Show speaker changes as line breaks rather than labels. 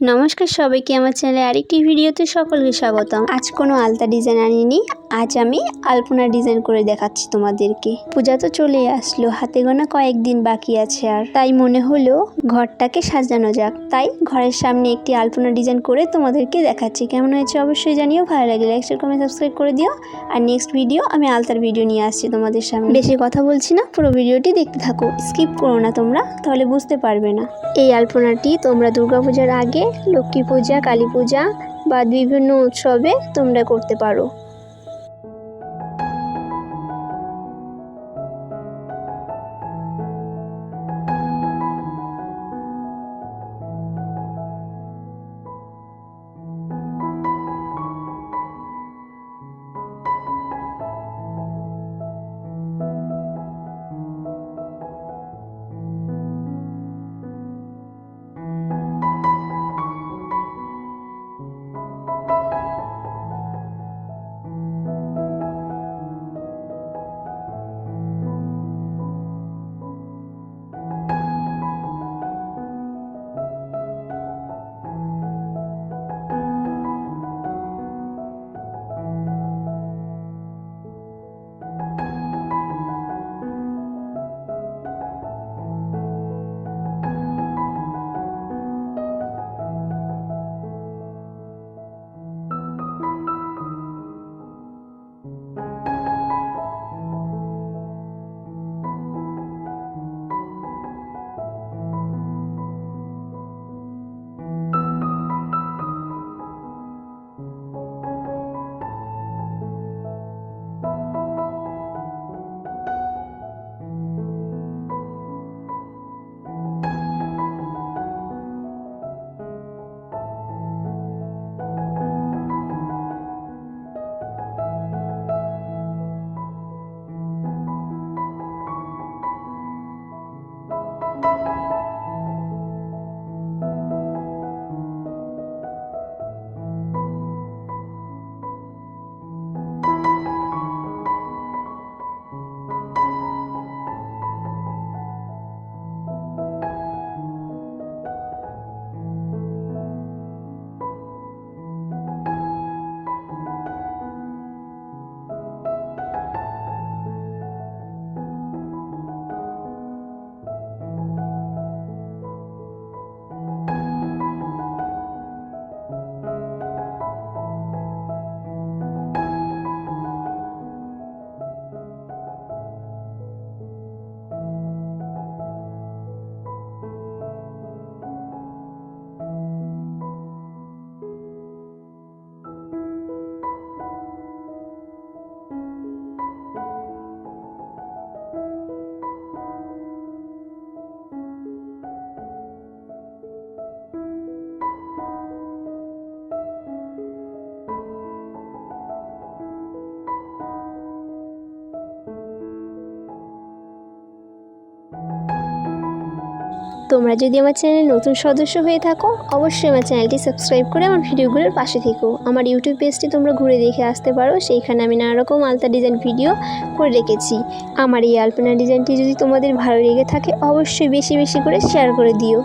নমস্কার সবাইকে আমার চ্যানেলে আরেকটি ভিডিওতে সকলকে স্বাগতম। আজ কোনো আলতা ডিজাইন আনিনি আজ আমি আলপনা ডিজাইন করে দেখাচ্ছি তোমাদেরকে। পূজা তো চলে আসলো, হাতে গোনা কয়েকদিন বাকি আছে আর। তাই মনে হলো ঘরটাকে সাজানো যাক। তাই ঘরের সামনে একটি আলপনা ডিজাইন করে তোমাদেরকে দেখাচ্ছি। কেমন হয়েছে অবশ্যই জানিও, ভালো লাগে লাইক শেয়ার কমেন্ট সাবস্ক্রাইব করে দিও। আর নেক্সট ভিডিও আমি আলতার ভিডিও নিয়ে আসছি তোমাদের সামনে। বেশি কথা বলছি না, পুরো ভিডিওটি দেখতে থাকো। স্কিপ করো না তোমরা, তাহলে বুঝতে পারবে না। এই আলপনাটি তোমরা দুর্গাপূজার আগে, লক্ষ্মী পূজা, কালী পূজা বা বিভিন্ন উৎসবে তোমরা করতে পারো। তোমরা যদি আমার চ্যানেলে নতুন সদস্য হয়ে থাকো, অবশ্যই আমার চ্যানেলটি সাবস্ক্রাইব করে আমার ভিডিওগুলোর পাশে থেকো। আমার ইউটিউব পেজটি তোমরা ঘুরে দেখে আসতে পারো, সেইখানে আমি নানা রকম আলতা ডিজাইন ভিডিও করে রেখেছি। আমার এই আলপনা ডিজাইনটি যদি তোমাদের ভালো লেগে থাকে, অবশ্যই বেশি বেশি করে শেয়ার করে দিও।